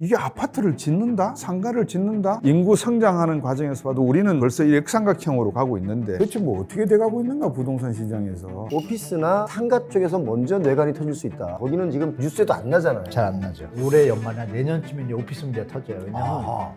이게 아파트를 짓는다? 상가를 짓는다? 인구 성장하는 과정에서 봐도 우리는 벌써 이 역삼각형으로 가고 있는데 대체 뭐 어떻게 돼가고 있는가 부동산 시장에서 오피스나 상가 쪽에서 먼저 뇌관이 터질 수 있다. 거기는 지금 뉴스에도 안 나잖아요. 잘 안 나죠. 올해 연말이나 내년쯤에 이제 오피스 문제가 터져요. 왜냐면 아하.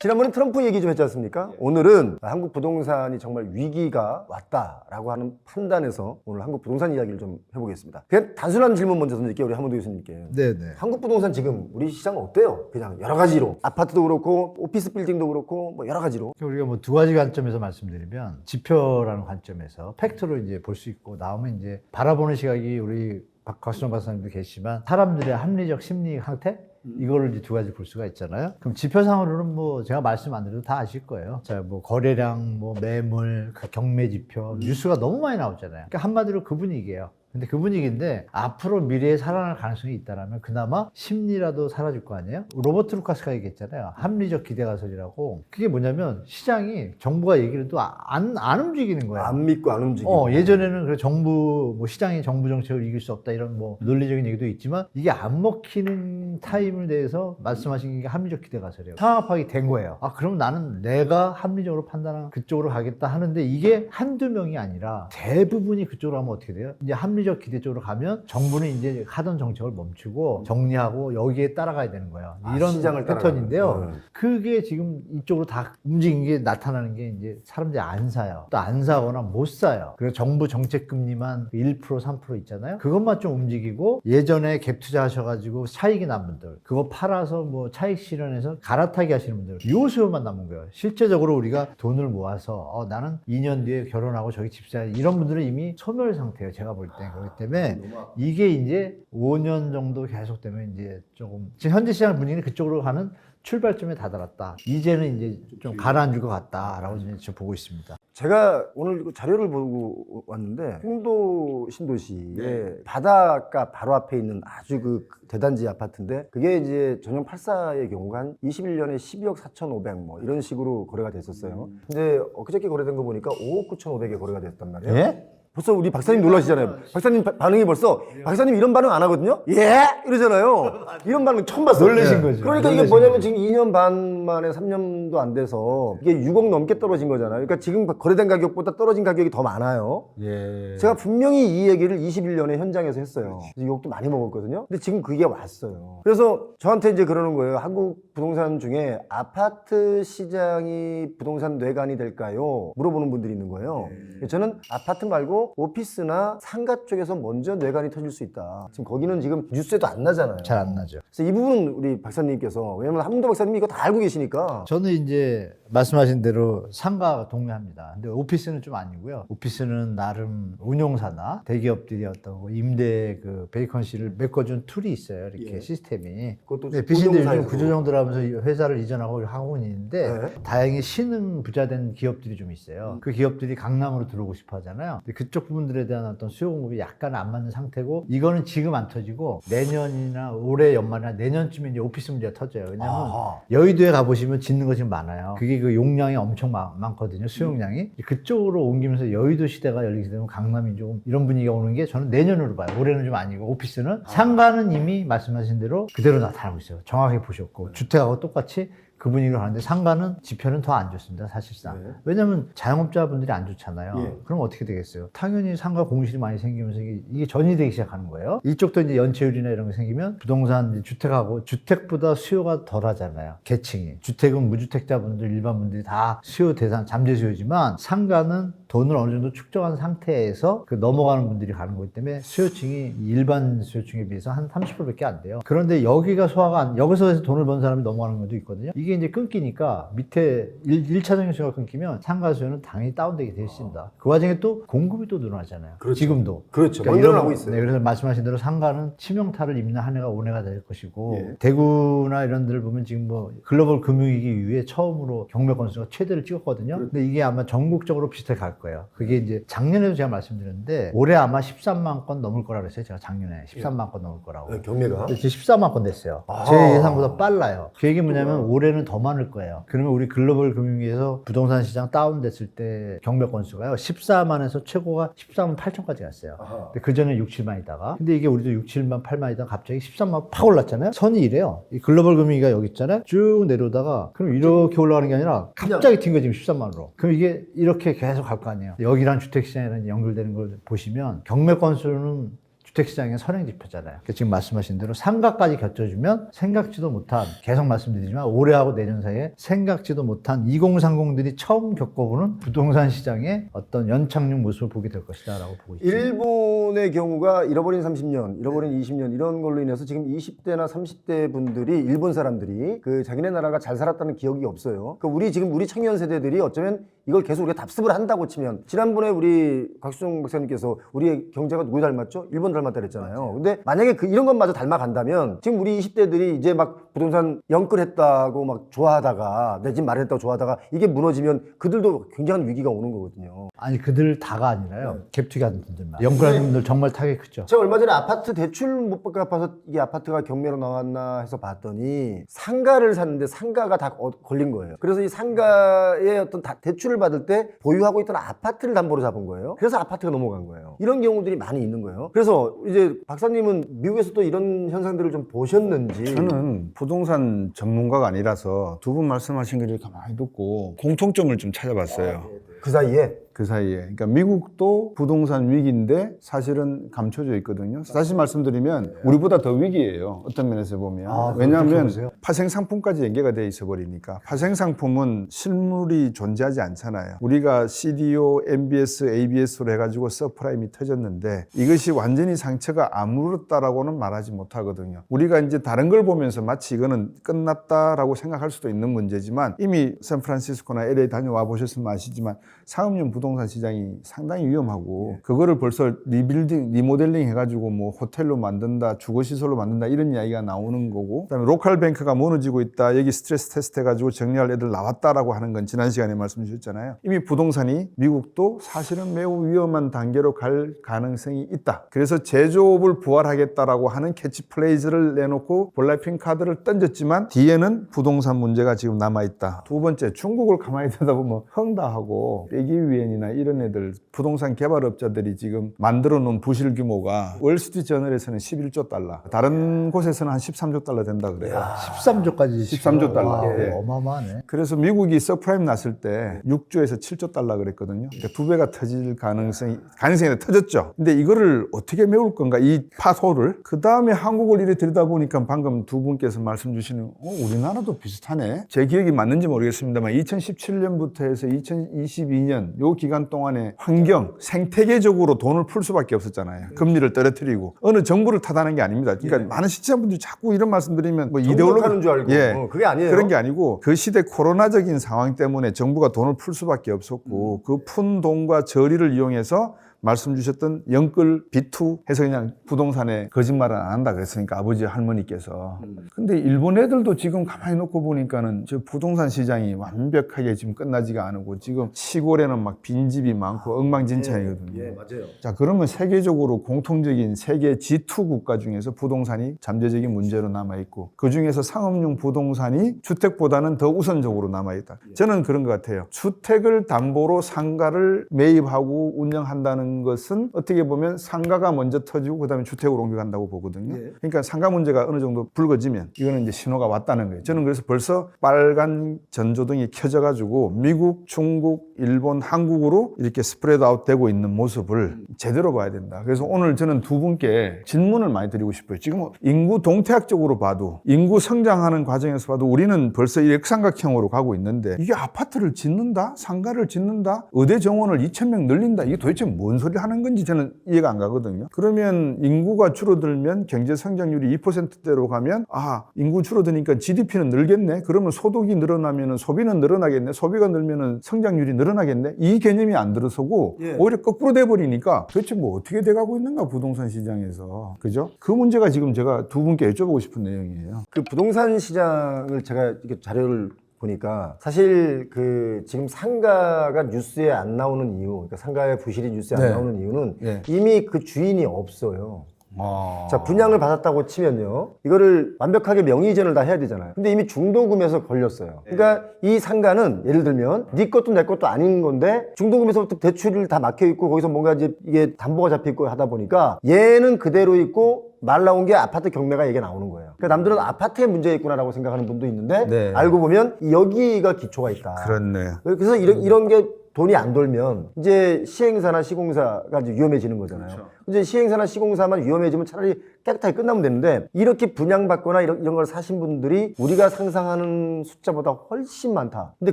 지난번에 트럼프 얘기 좀 했지 않습니까? 오늘은 한국 부동산이 정말 위기가 왔다라고 하는 판단에서 오늘 한국 부동산 이야기를 좀 해보겠습니다. 그냥 단순한 질문 먼저 던질게요, 우리 한문도 교수님께. 네네. 한국 부동산 지금 우리 시장 어때요? 그냥 여러 가지로 아파트도 그렇고 오피스 빌딩도 그렇고 뭐 여러 가지로 우리가 뭐 두 가지 관점에서 말씀드리면 지표라는 관점에서 팩트로 이제 볼 수 있고 나오면 이제 바라보는 시각이 우리 박- 박수정 박사님도 계시지만 사람들의 합리적 심리 상태 이거를 이제 두 가지 볼 수가 있잖아요. 그럼 지표상으로는 뭐 제가 말씀 안 드려도 다 아실 거예요. 자, 뭐 거래량, 뭐 매물, 그 경매 지표 뉴스가 너무 많이 나오잖아요. 그러니까 한마디로 그 분위기예요. 근데 그 분위기인데 앞으로 미래에 살아날 가능성이 있다라면 그나마 심리라도 사라질 거 아니에요? 로버트 루카스가 얘기했잖아요. 합리적 기대가설이라고. 그게 뭐냐면 시장이 정부가 얘기를 해도 안, 안 움직이는 거예요. 안 믿고 안 움직이고 어, 예전에는 그 정부, 뭐 시장이 정부 정책을 이길 수 없다 이런 뭐 논리적인 얘기도 있지만 이게 안 먹히는 타임을 대해서 말씀하신 게 합리적 기대가설이에요. 상합하게 된 거예요. 아, 그럼 나는 내가 합리적으로 판단한 그쪽으로 가겠다 하는데 이게 한두 명이 아니라 대부분이 그쪽으로 가면 어떻게 돼요? 이제 합리적 기대 쪽으로 가면 정부는 이제 하던 정책을 멈추고 정리하고 여기에 따라가야 되는 거예요. 아, 이런 시장을 패턴인데요. 음. 그게 지금 이쪽으로 다 움직인 게 나타나는 게 이제 사람들이 안 사요. 또 안 사거나 못 사요. 그리고 정부 정책 금리만 1% 3% 있잖아요. 그것만 좀 움직이고 예전에 갭 투자하셔가지고 차익이 난 분들 그거 팔아서 뭐 차익 실현해서 갈아타기 하시는 분들 요 수요만 남은 거예요. 실제적으로 우리가 돈을 모아서 어, 나는 2년 뒤에 결혼하고 저기 집 사야 이런 분들은 이미 소멸 상태예요. 제가 볼 때. 그렇기 때문에 이게 이제 5년 정도 계속되면 이제 조금 지금 현재 시장 분위기는 그쪽으로 가는 출발점에 다다랐다. 이제는 이제 좀 가라앉을 것 같다라고 이제 저 보고 있습니다. 제가 오늘 그 자료를 보고 왔는데 홍도 신도시의 네. 바닷가 바로 앞에 있는 아주 그 대단지 아파트인데 그게 이제 전용 84의 경우가 한 21년에 12억 4,500 뭐 이런 식으로 거래가 됐었어요. 음. 근데 엊그저께 거래된 거 보니까 5억 9,500에 거래가 됐단 말이에요. 예? 벌써 우리 박사님 놀라시잖아요. 박사님 바- 반응이 벌써 박사님 이런 반응 안 하거든요. 예 이러잖아요. 이런 반응 처음 봤어요. 놀라신 예. 거죠. 그러니까 이게 놀라신 뭐냐면. 지금 2년 반 만에 3년도 안 돼서 이게 6억 넘게 떨어진 거잖아요. 그러니까 지금 거래된 가격보다 떨어진 가격이 더 많아요. 예. 제가 분명히 이 얘기를 21년에 현장에서 했어요. 그래서 욕도 많이 먹었거든요. 근데 지금 그게 왔어요. 그래서 저한테 이제 그러는 거예요. 한국 부동산 중에 아파트 시장이 부동산 뇌관이 될까요? 물어보는 분들이 있는 거예요. 저는 아파트 말고 오피스나 상가 쪽에서 먼저 뇌관이 터질 수 있다. 지금 거기는 지금 뉴스에도 안 나잖아요. 잘 안 나죠. 그래서 이 부분은 우리 박사님께서 왜냐면 한문도 박사님이 이거 다 알고 계시 니까 저는 이제 말씀하신 대로 상가 동의합니다. 근데 오피스는 좀 아니고요. 오피스는 나름 운용사나 대기업들이 어떤 뭐 임대 그 베이컨시를 메꿔준 툴이 있어요. 이렇게 예. 시스템이. 그것도 네, 빚인데 요즘 운용사에서. 구조정들 하면서 회사를 이전하고 하고 있는데 네. 다행히 신흥 부자된 기업들이 좀 있어요. 그 기업들이 강남으로 들어오고 싶어 하잖아요. 근데 그쪽 부분들에 대한 어떤 수요 공급이 약간 안 맞는 상태고 이거는 지금 안 터지고 내년이나 올해 연말이나 내년쯤에 이제 오피스 문제가 터져요. 왜냐면 아하. 여의도에 가보 시면 짓는 거 지금 많아요. 그게 그 용량이 엄청 많, 많거든요. 수용량이. 그쪽으로 옮기면서 여의도 시대가 열리게 되면 강남이 조금 이런 분위기가 오는 게 저는 내년으로 봐요. 올해는 좀 아니고 오피스는 상가는 이미 말씀하신 대로 그대로 나타나고 있어요. 정확히 보셨고 주택하고 똑같이 그 분위기로 가는데 상가는 지표는 더 안 좋습니다. 사실상. 네. 왜냐하면 자영업자분들이 안 좋잖아요. 예. 그럼 어떻게 되겠어요? 당연히 상가 공실이 많이 생기면서 이게, 전이 되기 시작하는 거예요. 이쪽도 이제 연체율이나 이런 게 생기면 부동산 주택하고 주택보다 수요가 덜 하잖아요. 계층이. 주택은 무주택자분들, 일반 분들이 다 수요 대상, 잠재 수요지만 상가는 돈을 어느 정도 축적한 상태에서 그 넘어가는 분들이 가는 거기 때문에 수요층이 일반 수요층에 비해서 한 30%밖에 안 돼요. 그런데 여기가 소화가 안, 여기서 해서 돈을 번 사람이 넘어가는 것도 있거든요. 이게 이제 끊기니까 밑에 일, 차적인 수요가 끊기면 상가 수요는 당연히 다운되게 되어 있습니다. 그 와중에 또 공급이 또 늘어나잖아요. 그렇죠. 지금도. 그렇죠. 그러니까 먼저 이런- 나고 있어요. 네, 그래서 말씀하신 대로 상가는 치명타를 입는 한 해가 온 해가 될 것이고 예. 대구나 이런 데를 보면 지금 뭐 글로벌 금융위기 이후에 처음으로 경매 건수가 최대를 찍었거든요. 그렇죠. 근데 이게 아마 전국적으로 비슷하게 갈 거예요. 그게 이제 작년에도 제가 말씀드렸는데 올해 아마 13만 건 넘을 거라 그랬어요. 제가 작년에 13만 건 넘을 거라고. 네, 경매가 근데 지금 14만 건 됐어요. 아. 제 예상보다 빨라요. 그 얘기 뭐냐면 올해는 더 많을 거예요. 그러면 우리 글로벌 금융위에서 부동산 시장 다운됐을 때 경매 건수가요. 14만에서 최고가 14만 8천까지 갔어요. 근데 그 전에 6, 7만이다가. 근데 이게 우리도 6, 7만, 8만이다가 갑자기 13만 팍 올랐잖아요. 선이 이래요. 이 글로벌 금융위가 여기 있잖아요. 쭉 내려오다가 그럼 이렇게 올라가는 게 아니라 갑자기 튄거 지금 13만으로. 그럼 이게 이렇게 계속 갈거 아니에요. 여기랑 주택시장이랑 연결되는 걸 보시면 경매 건수는 주택시장의 선행 지표잖아요. 그러니까 지금 말씀하신 대로 상가까지 겹쳐주면 생각지도 못한 계속 말씀드리지만 올해하고 내년 사이에 생각지도 못한 2030들이 처음 겪어보는 부동산 시장의 어떤 연착륙 모습을 보게 될 것이다 라고 보고 있습니다. 일본의 경우가 잃어버린 30년, 잃어버린 20년 이런 걸로 인해서 지금 20대나 30대 분들이 일본 사람들이 그 자기네 나라가 잘 살았다는 기억이 없어요. 그 우리 지금 우리 청년 세대들이 어쩌면 이걸 계속 우리가 답습을 한다고 치면 지난번에 우리 각수정 박사님께서 우리의 경제가 누구 닮았죠? 일본 닮았다 그랬잖아요. 근데 만약에 그 이런 것마저 닮아간다면 지금 우리 20대들이 이제 막 부동산 영끌했다고 막 좋아하다가 내 집 마련했다고 좋아하다가 이게 무너지면 그들도 굉장한 위기가 오는 거거든요. 아니 그들 다가 아니라요. 갭투기 하는 분들만. 연구하는 분들 정말 타격이 크죠. 제가 얼마 전에 아파트 대출 못 갚아서 이게 아파트가 경매로 나왔나 해서 봤더니 상가를 샀는데 상가가 다 어- 걸린 거예요. 그래서 이 상가의 어떤 다- 대출을 받을 때 보유하고 있던 아파트를 담보로 잡은 거예요. 그래서 아파트가 넘어간 거예요. 이런 경우들이 많이 있는 거예요. 그래서 이제 박사님은 미국에서 또 이런 현상들을 좀 보셨는지 저는 부동산 전문가가 아니라서 두 분 말씀하신 걸 가만히 듣고 공통점을 좀 찾아봤어요. 그 사이에 그 사이에. 그러니까 미국도 부동산 위기인데 사실은 감춰져 있거든요. 사실 말씀드리면 우리보다 더 위기예요. 어떤 면에서 보면. 아, 그렇게 왜냐하면 보세요? 파생 상품까지 연계가 돼 있어 버리니까. 파생 상품은 실물이 존재하지 않잖아요. 우리가 CDO, MBS, ABS로 해가지고 서프라임이 터졌는데 이것이 완전히 상처가 아물었다라고는 말하지 못하거든요. 우리가 이제 다른 걸 보면서 마치 이거는 끝났다라고 생각할 수도 있는 문제지만 이미 샌프란시스코나 LA 다녀와 보셨으면 아시지만 상업용 부동산 시장이 상당히 위험하고 그거를 벌써 리빌딩, 리모델링 해가지고 뭐 호텔로 만든다, 주거시설로 만든다 이런 이야기가 나오는 거고 그다음에 로컬 뱅크가 무너지고 있다, 여기 스트레스 테스트 해가지고 정리할 애들 나왔다라고 하는 건 지난 시간에 말씀 주셨잖아요. 이미 부동산이 미국도 사실은 매우 위험한 단계로 갈 가능성이 있다. 그래서 제조업을 부활하겠다라고 하는 캐치플레이즈를 내놓고 볼라핑 카드를 던졌지만 뒤에는 부동산 문제가 지금 남아있다. 두 번째, 중국을 가만히 들여다보면 헝다하고 빼기위엔이나 이런 애들 부동산 개발업자들이 지금 만들어 놓은 부실 규모가 월스트리트 저널에서는 11조 달러, 다른 곳에서는 한 13조 달러 된다 그래요. 13조까지 13조 달러. 와, 예. 어마어마하네. 그래서 미국이 서프라임 났을 때 6조에서 7조 달러 그랬거든요. 그러니까 두 배가 터질 가능성이 가능성이 터졌죠. 근데 이거를 어떻게 메울 건가 이 파도를 그 다음에 한국을 이래 들여다 보니까 방금 두 분께서 말씀 주시는 어, 우리나라도 비슷하네. 제 기억이 맞는지 모르겠습니다만 2017년부터 해서 2022년 요 기간 동안에 환경 생태계적으로 돈을 풀 수밖에 없었잖아요. 금리를 떨어뜨리고 어느 정부를 탓하는 게 아닙니다. 그러니까 많은 시청자분들이 자꾸 이런 말씀드리면 뭐 이데올로기 하는 줄 알고 예. 어, 그게 아니에요. 그런 게 아니고 그 시대 코로나적인 상황 때문에 정부가 돈을 풀 수밖에 음. 없었고 그푼 돈과 저리를 이용해서 말씀 주셨던 영끌 비투 해서 그냥 부동산에 거짓말은 안 한다 그랬으니까 아버지 할머니께서 음. 근데 일본 애들도 지금 가만히 놓고 보니까는 저 부동산 시장이 완벽하게 지금 끝나지가 않고 지금 시골에는 막 빈집이 많고 엉망진창이거든요 예, 맞아요. 자, 그러면 세계적으로 공통적인 세계 G2 국가 중에서 부동산이 잠재적인 문제로 남아있고, 그 중에서 상업용 부동산이 주택보다는 더 우선적으로 남아있다. 저는 그런 것 같아요. 주택을 담보로 상가를 매입하고 운영한다 는 것은 어떻게 보면 상가가 먼저 터지고, 그 다음에 주택으로 옮겨간다고 보거든요. 예. 그러니까 상가 문제가 어느 정도 불거지면, 이거는 이제 신호가 왔다는 거예요. 저는 그래서 벌써 빨간 전조등이 켜져 가지고, 미국, 중국, 일본, 한국으로 이렇게 스프레드 아웃 되고 있는 모습을 제대로 봐야 된다. 그래서 오늘 저는 두 분께 질문을 많이 드리고 싶어요. 지금 인구 동태학적으로 봐도 인구 성장하는 과정에서 봐도 우리는 벌써 이 역삼각형으로 가고 있는데 이게 아파트를 짓는다? 상가를 짓는다? 의대 정원을 2,000명 늘린다? 이게 도대체 뭔 소리 하는 건지 저는 이해가 안 가거든요. 그러면 인구가 줄어들면 경제 성장률이 2%대로 가면 아, 인구 줄어드니까 GDP는 늘겠네. 그러면 소득이 늘어나면 소비는 늘어나겠네. 소비가 늘면 성장률이 늘어나겠네. 이 개념이 안 들어서고 예. 오히려 거꾸로 돼 버리니까 도대체 뭐 어떻게 돼가고 있는가 부동산 시장에서 그죠? 그 문제가 지금 제가 두 분께 여쭤보고 싶은 내용이에요. 그 부동산 시장을 제가 이렇게 자료를 보니까 사실 그 지금 상가가 뉴스에 안 나오는 이유, 그러니까 상가의 부실이 뉴스에 네. 안 나오는 이유는 네. 이미 그 주인이 없어요. 어. 자 분양을 받았다고 치면요 이거를 완벽하게 명의 이전을 다 해야 되잖아요 근데 이미 중도금에서 걸렸어요 그러니까 이 상가는 예를 들면 네 것도 내 것도 아닌 건데 중도금에서부터 대출을 다 막혀 있고 거기서 뭔가 이제 이게 담보가 잡혀 있고 하다 보니까 얘는 그대로 있고 말 나온 게 아파트 경매가 얘기 나오는 거예요 그러니까 남들은 아파트에 문제 있구나라고 생각하는 분도 있는데 네. 알고 보면 여기가 기초가 있다 그렇네. 그래서 이런, 이런 게 돈이 안 돌면 이제 시행사나 시공사가 이제 위험해지는 거잖아요. 이제 시행사나 시공사만 위험해지면 차라리 깨끗하게 끝나면 되는데 이렇게 분양받거나 이런, 이런 걸 사신 분들이 우리가 상상하는 숫자보다 훨씬 많다. 근데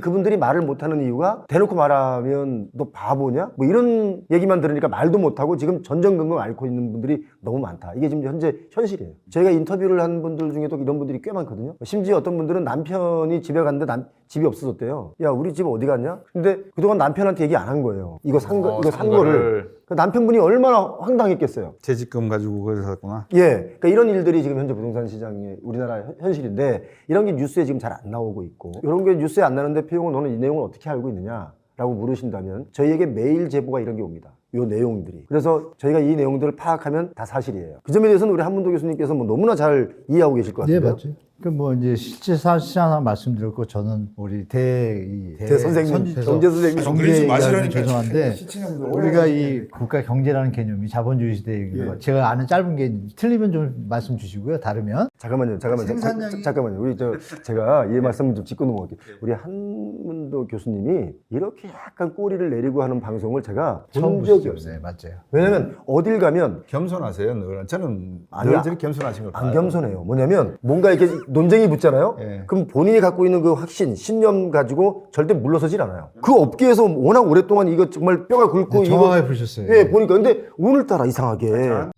그분들이 말을 못하는 이유가 대놓고 말하면 너 바보냐? 뭐 이런 얘기만 들으니까 말도 못하고 지금 전전긍긍 앓고 있는 분들이 너무 많다. 이게 지금 현재 현실이에요. 저희가 인터뷰를 한 분들 중에도 이런 분들이 꽤 많거든요. 심지어 어떤 분들은 남편이 집에 갔는데 남, 집이 없어졌대요. 야, 우리 집 어디 갔냐? 근데 그동안 남편한테 얘기 안 한 거예요. 이거 산 거, 어, 이거 산산 거를. 그 남편분이 얼마나 황당했겠어요. 재직금 가지고 거기서 샀구나. 예. 그러니까 이런 일들이 지금 현재 부동산 시장의 우리나라 현- 현실인데 이런 게 뉴스에 지금 잘 안 나오고 있고 이런 게 뉴스에 안 나는데 표용은 너는 이 내용을 어떻게 알고 있느냐? 라고 물으신다면 저희에게 매일 제보가 이런 게 옵니다. 요 내용들이. 그래서 저희가 이 내용들을 파악하면 다 사실이에요. 그 점에 대해서는 우리 한문도 교수님께서 뭐 너무나 잘 이해하고 계실 것 네, 같아요. 맞죠. 그뭐 이제 실제 사실상 말씀드렸고 저는 우리 대, 이대 선생님, 경제 선생님. 경제 마시라니까. 죄송한데 우리가 이 국가 경제라는 개념이 자본주의 시대에 예. 제가 아는 짧은 게 틀리면 좀 말씀 주시고요. 다르면 잠깐만요, 잠깐만요. 생산량이- 자- 잠깐만요. 우리 저 제가 이 말씀 좀 짚고 넘어갈게요. 우리 한문도 교수님이 이렇게 약간 꼬리를 내리고 하는 방송을 제가 처음 본 적이. 없어요. 네, 맞아요. 왜냐면 어딜 가면 겸손하세요, 늘. 저는 아니, 늘 아- 저렇게 겸손하신 걸안 봐요. 겸손해요. 뭐냐면 뭔가 이렇게 논쟁이 붙잖아요. 예. 그럼 본인이 갖고 있는 그 확신, 신념 가지고 절대 물러서질 않아요. 그 업계에서 워낙 오랫동안 이거 정말 뼈가 굵고 네, 정확하게 보셨어요. 예, 보니까. 근데 오늘따라 이상하게.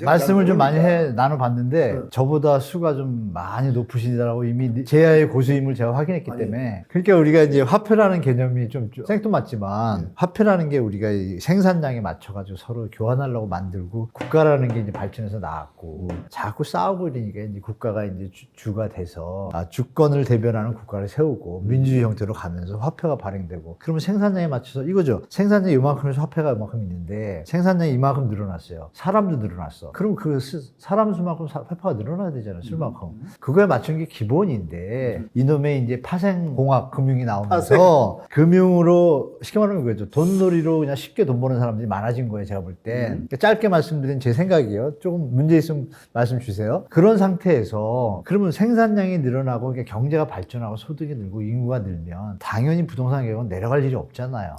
말씀을 좀 많이 해 나눠봤는데 저보다 수가 좀 많이 높으시다라고. 이미 제야의 고수임을 제가 확인했기 때문에. 그러니까 우리가 이제 화폐라는 개념이 좀, 좀 생뚱맞지만 화폐라는 게 우리가 이 생산량에 맞춰가지고 서로 교환하려고 만들고 국가라는 게 이제 발전해서 나왔고 자꾸 싸우고 이러니까 이제 국가가 이제 주, 가 돼서 아, 주권을 대변하는 국가를 세우고 민주주의 형태로 가면서 화폐가 발행되고 그러면 생산량에 맞춰서 이거죠. 생산량이 이만큼에서 화폐가 이만큼 있는데 생산량이 이만큼 늘어났어요. 사람도 늘어났어. 그럼 그 수- 사람 수만큼 사- 화폐가 늘어나야 되잖아요 술만큼. 그거에 맞춘 게 기본인데 이놈의 이제 파생공학 금융이 나오면서 금융으로 쉽게 말하면 그거죠. 돈놀이로 그냥 쉽게 돈 버는 사람들이 많아진 거예요 제가 볼 때 그러니까 짧게 말씀드린 제 생각이에요. 조금 문제 있으면 말씀 주세요. 그런 상태에서 그러면 생산량이 늘어나고 그러니까 경제가 발전하고 소득이 늘고 인구가 늘면 당연히 부동산 가격은 내려갈 일이 없잖아요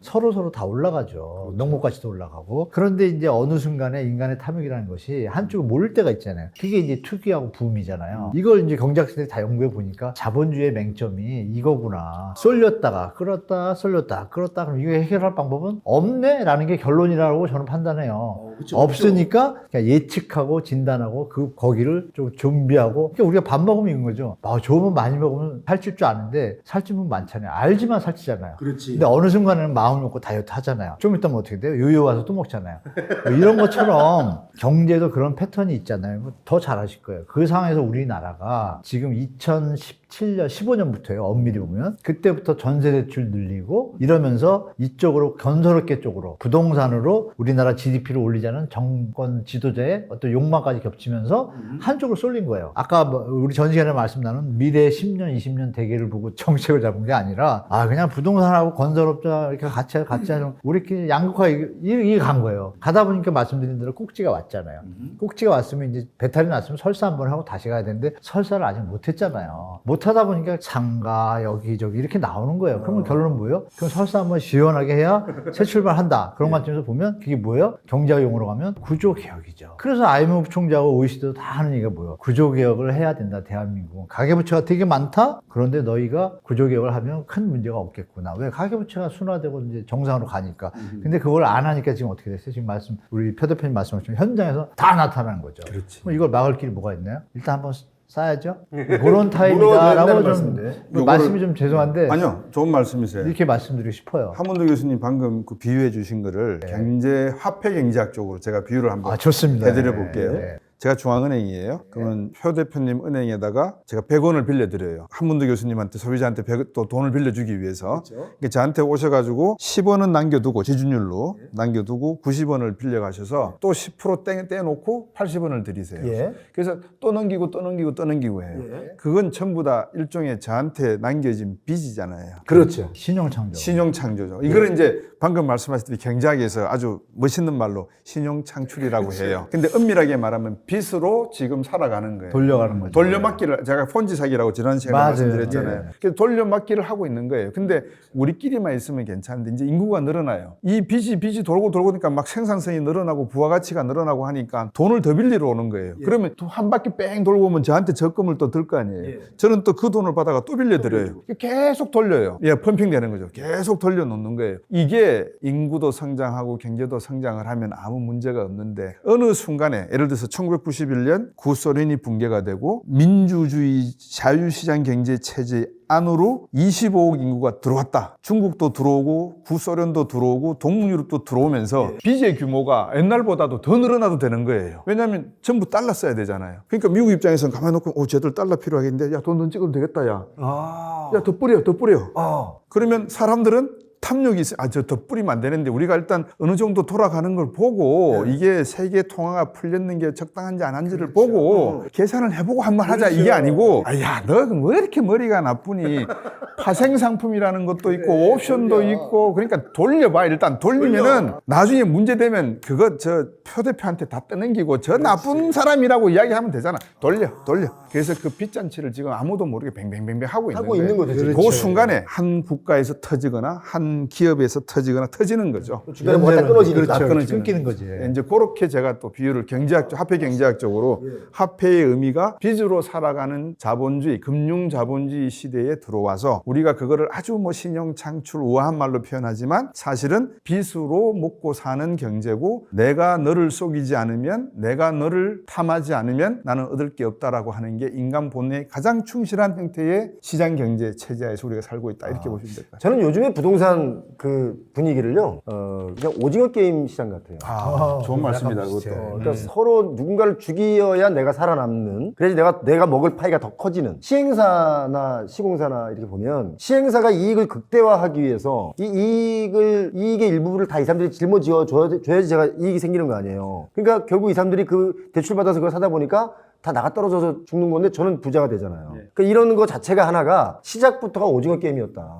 서로 서로 다 올라가죠. 농목 가치도 올라가고. 그런데 이제 어느 순간에 인간의 탐욕이라는 것이 한쪽으로 몰릴 때가 있잖아요. 그게 이제 투기하고 부음이잖아요. 이걸 이제 경제학생들이 다 연구해 보니까 자본주의의 맹점이 이거구나. 쏠렸다가 끌었다, 쏠렸다, 끌었다. 그럼 이거 해결할 방법은 없네? 라는 게 결론이라고 저는 판단해요. 없으니까 그냥 예측하고 진단하고 그 거기를 좀 준비하고 그러니까 우리가 밥 먹으면 이런 거죠. 아, 좋으면 많이 먹으면 살찔 줄 아는데 살찌면 많잖아요. 알지만 살찌잖아요. 그렇지. 근데 어느 순간에는 마음을 먹고 다이어트 하잖아요. 좀 있다면 어떻게 돼요? 요요 와서 또 먹잖아요. 뭐 이런 것처럼 경제도 그런 패턴이 있잖아요. 뭐더 잘하실 거예요. 그 상황에서 우리나라가 지금 2017년, 15년부터요. 엄밀히 보면 그때부터 전세 대출 늘리고 이러면서 이쪽으로 건설업계 쪽으로 부동산으로 우리나라 GDP를 올리자는 정권 지도자의 어떤 욕망까지 겹치면서 한쪽으로 쏠린 거예요. 아까 뭐 우리 전 시간에 말씀 나눈 미래 10년, 20년 대계를 보고 정책을 잡은 게 아니라 아 그냥 부동산하고 건설업자 이렇게 같이 같이 하는 우리끼리 양극화 이게, 이게 간 거예요. 가다 보니까 말씀드린 대로 꼭지가 왔잖아요. 꼭지가 왔으면 이제 배탈이 났으면 설사 한번 하고 다시 가야 되는데 설사를 아직 못 했잖아요. 못 하다 보니까 상가 여기저기 이렇게 나오는 거예요. 그러면 결론은 뭐예요? 그럼 설사 한번 시원하게 해야 새 출발한다. 그런 관점에서 보면 그게 뭐예요? 경제학 용어로 가면 구조 개혁이죠. 그래서 IMF 총재하고 OECD도 다 하는 얘기가 뭐예요? 구조 개혁을 해야 된다. 대한민국은 가계부채가 되게 많다. 그런데 너희가 구조 개혁을 하면 큰 문제가 없겠구나. 왜 가계부채가 순화되고 이제 정상으로 가니까. 근데 그걸 안 하니까 지금 어떻게 됐어요? 지금 말씀 우리 표 대표님 말씀하신 현장에서 다 나타나는 거죠. 그렇지. 그럼 이걸 막을 길이 뭐가 있나요? 일단 한번 쌓아야죠. 그런 물어야 타입이다라고 좀 말씀인데. 뭐 말씀이 좀 죄송한데 아니요, 좋은 말씀이세요. 이렇게 말씀드리고 싶어요. 한문도 교수님 방금 그 비유해 주신 거를 경제 화폐 경제학 쪽으로 제가 비유를 한번 아. 해드려 볼게요. 네. 제가 중앙은행이에요. 그러면 표 대표님 은행에다가 제가 100원을 빌려드려요. 한문도 교수님한테 소비자한테 100, 또 돈을 빌려주기 위해서. 그러니까 저한테 오셔가지고 10원은 남겨두고 지준율로 남겨두고 90원을 빌려가셔서 또10% 땡, 떼놓고 80원을 드리세요. 예. 그래서 또 넘기고 또 넘기고 또 넘기고 해요. 예. 그건 전부 다 일종의 저한테 남겨진 빚이잖아요. 그렇죠. 신용 창조. 신용 창조죠. 이거를 이제 방금 말씀하셨듯이 경제학에서 아주 멋있는 말로 신용 창출이라고 해요. 근데 엄밀하게 말하면 빚으로 지금 살아가는 거예요. 돌려가는 거죠. 돌려막기를 제가 폰지 사기라고 지난 시간에 맞아요. 말씀드렸잖아요. 그래서 돌려막기를 하고 있는 거예요. 근데 우리끼리만 있으면 괜찮은데 이제 인구가 늘어나요. 이 빚이 빚이 돌고 돌고 니까 막 생산성이 늘어나고 부가가치가 늘어나고 하니까 돈을 더 빌리러 오는 거예요. 그러면 또 한 바퀴 뺑 돌고 오면 저한테 적금을 또 들 거 아니에요. 저는 또 그 돈을 받아가 또 빌려드려요. 계속 돌려요. 예, 펌핑 되는 거죠. 계속 돌려 놓는 거예요. 이게 인구도 성장하고 경제도 성장을 하면 아무 문제가 없는데 어느 순간에 예를 들어서 1991년 구소련이 붕괴가 되고 민주주의 자유시장 경제 체제 안으로 25억 인구가 들어왔다. 중국도 들어오고 구소련도 들어오고 동유럽도 들어오면서 빚의 규모가 옛날보다도 더 늘어나도 되는 거예요. 왜냐하면 전부 달러 써야 되잖아요. 그러니까 미국 입장에서는 가만히 놓고 어, 쟤들 달러 필요하겠는데 야돈더 찍으면 되겠다 야. 아. 야더 뿌려 더 뿌려. 아. 그러면 사람들은 탐욕이 있어요. 아, 저 더 뿌리면 안 되는데 우리가 일단 어느 정도 돌아가는 걸 보고 이게 세계 통화가 풀렸는 게 적당한지 안 한지를 보고 계산을 해보고 한번 하자. 이게 아니고 아, 야, 너 왜 이렇게 머리가 나쁘니? 파생 상품이라는 것도 있고 옵션도 있고 그러니까 돌려봐 일단 돌리면은 나중에 문제 되면 그거 저 표 대표한테 다 떠넘기고 저 나쁜 사람이라고 이야기하면 되잖아. 돌려 돌려. 그래서 그 빚잔치를 지금 아무도 모르게 뱅뱅뱅뱅 하고 있는 하고. 있는 거죠. 그 순간에 한 국가에서 터지거나 한 기업에서 터지거나 터지는 거죠. 주변에 뭐가 다 끊어지니까. 그렇죠. 그렇죠. 끊어지는 끊기는 거지. 이제 그렇게 제가 또 비유를 경제학 화폐 경제학적으로 화폐의 의미가 빚으로 살아가는 자본주의 금융 자본주의 시대에 들어와서 우리가 그거를 아주 뭐 신용 창출 우아한 말로 표현하지만 사실은 빚으로 먹고 사는 경제고 내가 너를 속이지 않으면 내가 너를 탐하지 않으면 나는 얻을 게 없다라고 하는 게 인간 본능에 가장 충실한 형태의 시장 경제 체제에서 우리가 살고 있다 이렇게 보시면 될 것 같아요. 저는 요즘에 부동산 그 분위기를요, 어, 그냥 오징어 게임 시장 같아요. 아, 좋은 말씀이다 그것도. 어, 그러니까 서로 누군가를 죽이어야 내가 살아남는 그래야지 내가 내가 먹을 파이가 더 커지는 시행사나 시공사나 이렇게 보면 시행사가 이익을 극대화하기 위해서 이 이익을 이익의 일부분을 다이 사람들이 짊어지어 줘야, 줘야지 제가 이익이 생기는 거 아니에요. 그러니까 결국 이 사람들이 그 대출 받아서 그걸 사다 보니까 다 나가 떨어져서 죽는 건데 저는 부자가 되잖아요. 그러니까 이런 거 자체가 하나가 시작부터가 오징어 게임이었다